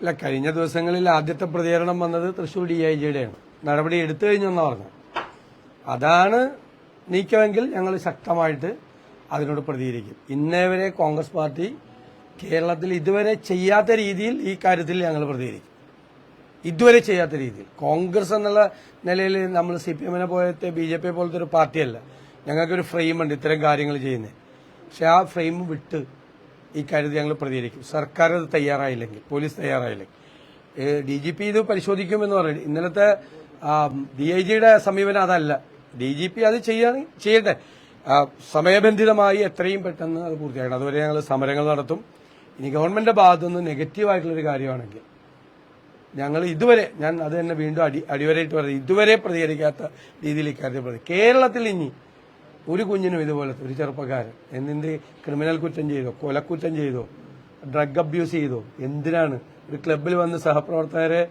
അല്ല കഴിഞ്ഞ ദിവസങ്ങളിൽ ആദ്യത്തെ പ്രതികരണം വന്നത് തൃശൂർ ഡി ഐ ജിയുടെയാണ് നടപടി എടുത്തു കഴിഞ്ഞെന്ന് പറഞ്ഞു. അതാണ് നീക്കമെങ്കിൽ ഞങ്ങൾ ശക്തമായിട്ട് അതിനോട് പ്രതികരിക്കും. ഇന്നേവരെ കോൺഗ്രസ് പാർട്ടി കേരളത്തിൽ ഇതുവരെ ചെയ്യാത്ത രീതിയിൽ ഈ കാര്യത്തിൽ ഞങ്ങൾ പ്രതികരിക്കും. ഇതുവരെ ചെയ്യാത്ത രീതിയിൽ. കോൺഗ്രസ് എന്നുള്ള നിലയിൽ നമ്മൾ സി പി എമ്മിനെ പോലത്തെ ബി ജെ പി പോലത്തെ ഒരു പാർട്ടിയല്ല. ഞങ്ങൾക്കൊരു ഫ്രെയിമുണ്ട് ഇത്തരം കാര്യങ്ങൾ ചെയ്യുന്നത് പക്ഷെ ആ ഫ്രെയിം വിട്ട് ഈ കാര്യത്തിൽ ഞങ്ങൾ പ്രതികരിക്കും. സർക്കാർ അത് തയ്യാറായില്ലെങ്കിൽ പോലീസ് തയ്യാറായില്ലെങ്കിൽ. ഡി ജി പി ഇത് പരിശോധിക്കുമെന്ന് പറയുന്നത്. ഇന്നലത്തെ ഡി ഐ ജിയുടെ സമീപനം അതല്ല. ഡി ജി പി അത് ചെയ്യാൻ ചെയ്യട്ടെ. സമയബന്ധിതമായി എത്രയും പെട്ടെന്ന് അത് പൂർത്തിയാക്കണം. അതുവരെ ഞങ്ങൾ സമരങ്ങൾ നടത്തും. ഇനി ഗവൺമെന്റിന്റെ ഭാഗത്തുനിന്ന് നെഗറ്റീവായിട്ടുള്ളൊരു കാര്യമാണെങ്കിൽ ഞങ്ങൾ ഇതുവരെ ഞാൻ അത് തന്നെ വീണ്ടും അടി അടിവരയിട്ട് പറയുന്നത് ഇതുവരെ പ്രതികരിക്കാത്ത രീതിയിൽ ഇക്കാര്യത്തിൽ കേരളത്തിൽ ഇനി ഒരു കുഞ്ഞിനും ഇതുപോലത്തെ ഒരു ചെറുപ്പക്കാരൻ എന്തിന്റെ ക്രിമിനൽ കുറ്റം ചെയ്തോ കൊലക്കുറ്റം ചെയ്തോ ഡ്രഗ് അബ്യൂസ് ചെയ്തോ എന്തിനാണ്? ഒരു ക്ലബിൽ വന്ന് സഹപ്രവർത്തകരെ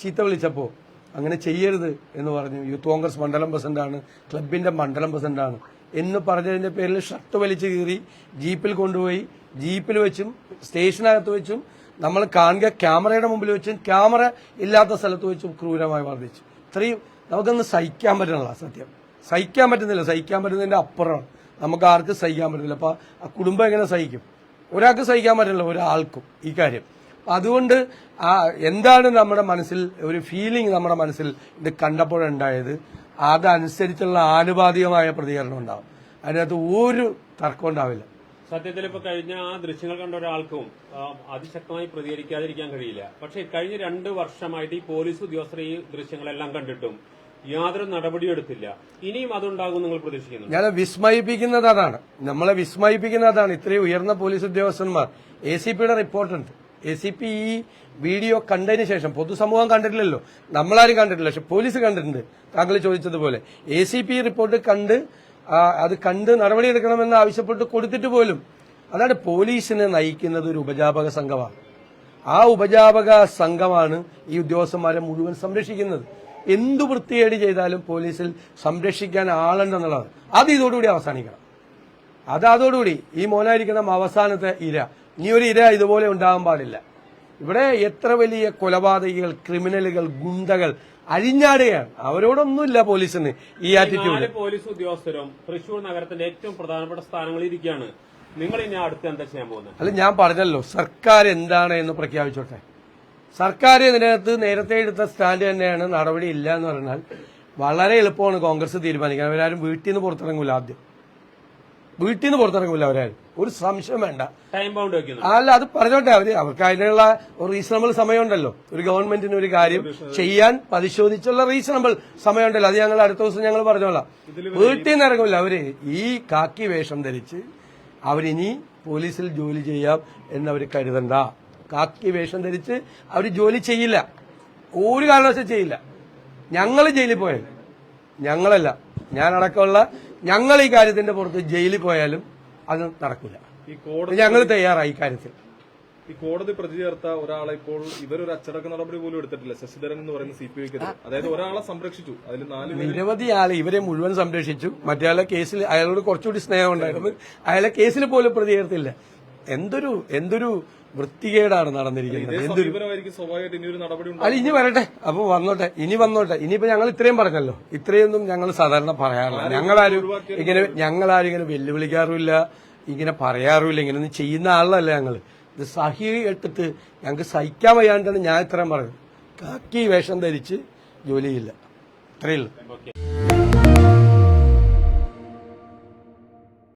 ചീത്ത വിളിച്ചപ്പോൾ അങ്ങനെ ചെയ്യരുത് എന്ന് പറഞ്ഞു. യൂത്ത് കോൺഗ്രസ് മണ്ഡലം പ്രസിഡന്റാണ് ക്ലബിന്റെ മണ്ഡലം പ്രസിഡന്റാണ് എന്ന് പറഞ്ഞതിന്റെ പേരിൽ ഷർട്ട് വലിച്ചു കീറി ജീപ്പിൽ കൊണ്ടുപോയി. ജീപ്പിൽ വെച്ചും സ്റ്റേഷനകത്ത് വെച്ചും നമ്മൾ കാണുക ക്യാമറയുടെ മുമ്പിൽ വെച്ചും ക്യാമറ ഇല്ലാത്ത സ്ഥലത്ത് വെച്ചും ക്രൂരമായി വർദ്ധിച്ചു ഇത്രയും നമുക്കൊന്ന് സഹിക്കാൻ പറ്റണല്ല സത്യം. സഹിക്കാൻ പറ്റുന്നില്ല. സഹിക്കാൻ പറ്റുന്നതിന്റെ അപ്പുറമാണ് നമുക്ക് ആർക്ക് സഹിക്കാൻ പറ്റുന്നില്ല അപ്പൊ ആ കുടുംബം എങ്ങനെ സഹിക്കും? ഒരാൾക്ക് സഹിക്കാൻ പറ്റില്ല ഒരാൾക്കും ഈ കാര്യം. അതുകൊണ്ട് ആ എന്താണ് നമ്മുടെ മനസ്സിൽ ഒരു ഫീലിംഗ് നമ്മുടെ മനസ്സിൽ ഇത് കണ്ടപ്പോഴുണ്ടായത്? അതനുസരിച്ചുള്ള ആനുപാതികമായ പ്രതികരണം ഉണ്ടാവും. അതിനകത്ത് ഒരു തർക്കം ഉണ്ടാവില്ല. സത്യത്തിൽ ഇപ്പൊ കഴിഞ്ഞ ആ ദൃശ്യങ്ങൾ കണ്ട ഒരാൾക്കും അതിശക്തമായി പ്രതികരിക്കാതിരിക്കാൻ കഴിയില്ല. പക്ഷെ കഴിഞ്ഞ രണ്ട് വർഷമായിട്ട് ഈ പോലീസ് ഉദ്യോഗസ്ഥർ ഈ ദൃശ്യങ്ങളെല്ലാം കണ്ടിട്ടും യാതൊരു നടപടിയും എടുത്തില്ല. ഇനിയും അതുണ്ടാകും നിങ്ങൾ പ്രതീക്ഷിക്കുന്നു. ഞാൻ വിസ്മയിപ്പിക്കുന്നത് അതാണ്. നമ്മളെ വിസ്മയിപ്പിക്കുന്നത് അതാണ്. ഇത്രയും ഉയർന്ന പോലീസ് ഉദ്യോഗസ്ഥന്മാർ. എ സി പിയുടെ റിപ്പോർട്ടുണ്ട്. എ സി പി ഈ വീഡിയോ കണ്ടതിന് ശേഷം പൊതുസമൂഹം കണ്ടിട്ടില്ലല്ലോ. നമ്മളാരും കണ്ടിട്ടില്ല. പക്ഷെ പോലീസ് കണ്ടിട്ടുണ്ട്. താങ്കൾ ചോദിച്ചതുപോലെ. എ സി പി റിപ്പോർട്ട് കണ്ട് അത് കണ്ട് നടപടിയെടുക്കണമെന്ന് ആവശ്യപ്പെട്ട് കൊടുത്തിട്ട് പോലും. അതാണ് പോലീസിനെ നയിക്കുന്നത് ഒരു ഉപജാപക സംഘമാണ്. ആ ഉപജാപക സംഘമാണ് ഈ ഉദ്യോഗസ്ഥന്മാരെ മുഴുവൻ സംരക്ഷിക്കുന്നത്. എന്തു വൃത്തികേട് ചെയ്താലും പോലീസിൽ സംരക്ഷിക്കാൻ ആളുണ്ടെന്നുള്ളത് അത് ഇതോടുകൂടി അവസാനിക്കണം. അത് അതോടുകൂടി ഈ മോനായിരിക്കണം അവസാനത്തെ ഇര. ഇനി ഒരു ഇര ഇതുപോലെ ഉണ്ടാകാൻ പാടില്ല. ഇവിടെ എത്ര വലിയ കൊലപാതകികൾ ക്രിമിനലുകൾ ഗുണ്ടകൾ അഴിഞ്ഞാടുകയാണ്. അവരോടൊന്നുമില്ല പോലീസിന് ഈ ആറ്റിറ്റ്യൂഡ് പോലീസ് ഉദ്യോഗസ്ഥരും തൃശൂർ നഗരത്തിന്റെ ഏറ്റവും പ്രധാനപ്പെട്ട സ്ഥാനങ്ങളിൽ ഇരിക്കുകയാണ്. നിങ്ങൾ ഇനി അടുത്ത് എന്താ ചെയ്യാൻ പോകുന്നത്? അല്ല ഞാൻ പറഞ്ഞല്ലോ സർക്കാർ എന്താണ് എന്ന് പ്രഖ്യാപിച്ചോട്ടെ. സർക്കാർ ഇതിനകത്ത് നേരത്തെ എടുത്ത സ്റ്റാൻഡ് തന്നെയാണ് നടപടി ഇല്ല എന്ന് പറഞ്ഞാൽ വളരെ എളുപ്പമാണ് കോൺഗ്രസ് തീരുമാനിക്കാൻ. അവരാരും വീട്ടിൽ നിന്ന് പുറത്തിറങ്ങൂല ആദ്യം. വീട്ടിൽ നിന്ന് പുറത്തിറങ്ങൂല അവരാരും. ഒരു സംശയം വേണ്ട. ടൈം ബൗണ്ട് വെക്കുന്നു അല്ല അത് പറഞ്ഞോട്ടെ. അവർ അവർക്ക് അതിനുള്ള റീസണബിൾ സമയമുണ്ടല്ലോ. ഒരു ഗവൺമെന്റിന് ഒരു കാര്യം ചെയ്യാൻ പരിശോധിച്ചുള്ള റീസണബിൾ സമയമുണ്ടല്ലോ. അത് ഞങ്ങൾ അടുത്ത ദിവസം ഞങ്ങൾ പറഞ്ഞോളാം. വീട്ടിൽ നിന്ന് ഇറങ്ങില്ല അവർ ഈ കാക്കി വേഷം ധരിച്ച് അവരിനി പോലീസിൽ ജോലി ചെയ്യാം എന്നവർ കരുതണ്ട. കാക്കി വേഷം ധരിച്ച് അവർ ജോലി ചെയ്യില്ല. ഒരു കാരണവശാലും ചെയ്യില്ല. ഞങ്ങൾ ജയിലിൽ പോയാലും ഞങ്ങളല്ല ഞാനടക്കമുള്ള ഞങ്ങൾ ഈ കാര്യത്തിന്റെ പുറത്ത് ജയിലിൽ പോയാലും അത് നടക്കില്ല ഞങ്ങൾ തയ്യാറായി കാര്യത്തിൽ. ഈ കോടതി പ്രതി ചേർത്ത ഒരാളെ ഇപ്പോൾ ഇവരൊരു അച്ചടക്ക നടപടി പോലും എടുത്തിട്ടില്ല. ശശിധരൻ എന്ന് പറയുന്ന സി പി ഐക്ക് അതായത് ഒരാളെ സംരക്ഷിച്ചു. അതിൽ നാല് നിരവധി ആളെ ഇവരെ മുഴുവൻ സംരക്ഷിച്ചു. മറ്റേ കേസിൽ അയാളോട് കുറച്ചുകൂടി സ്നേഹം ഉണ്ടായിരുന്നു അയാളെ കേസിൽ പോലും പ്രതി ചേർത്തില്ല. എന്തൊരു എന്തൊരു വൃത്തികേടാണ് നടന്നിരിക്കുന്നത്. എന്തൊരു അല്ല ഇനി വരട്ടെ. അപ്പൊ വന്നോട്ടെ. ഇനി വന്നോട്ടെ. ഇനിയിപ്പോ ഞങ്ങൾ ഇത്രയും പറഞ്ഞല്ലോ. ഇത്രയൊന്നും ഞങ്ങൾ സാധാരണ പറയാറില്ല. ഞങ്ങളാരും ഇങ്ങനെ ഞങ്ങളാരും ഇങ്ങനെ വെല്ലുവിളിക്കാറുമില്ല. ഇങ്ങനെ പറയാറുമില്ല. ഇങ്ങനെ ഒന്നും ചെയ്യുന്ന ആളല്ല ഞങ്ങൾ ഇത് സഹി എടുത്തിട്ട് ഞങ്ങൾക്ക് സഹിക്കാൻ വയ്യാണ്ടാണ് ഞാൻ ഇത്രയും പറഞ്ഞത്. കാക്കി വേഷം ധരിച്ച് ജോലി ചെയ്യില്ല ഇത്രയേ ഉള്ളൂ. ഓക്കെ.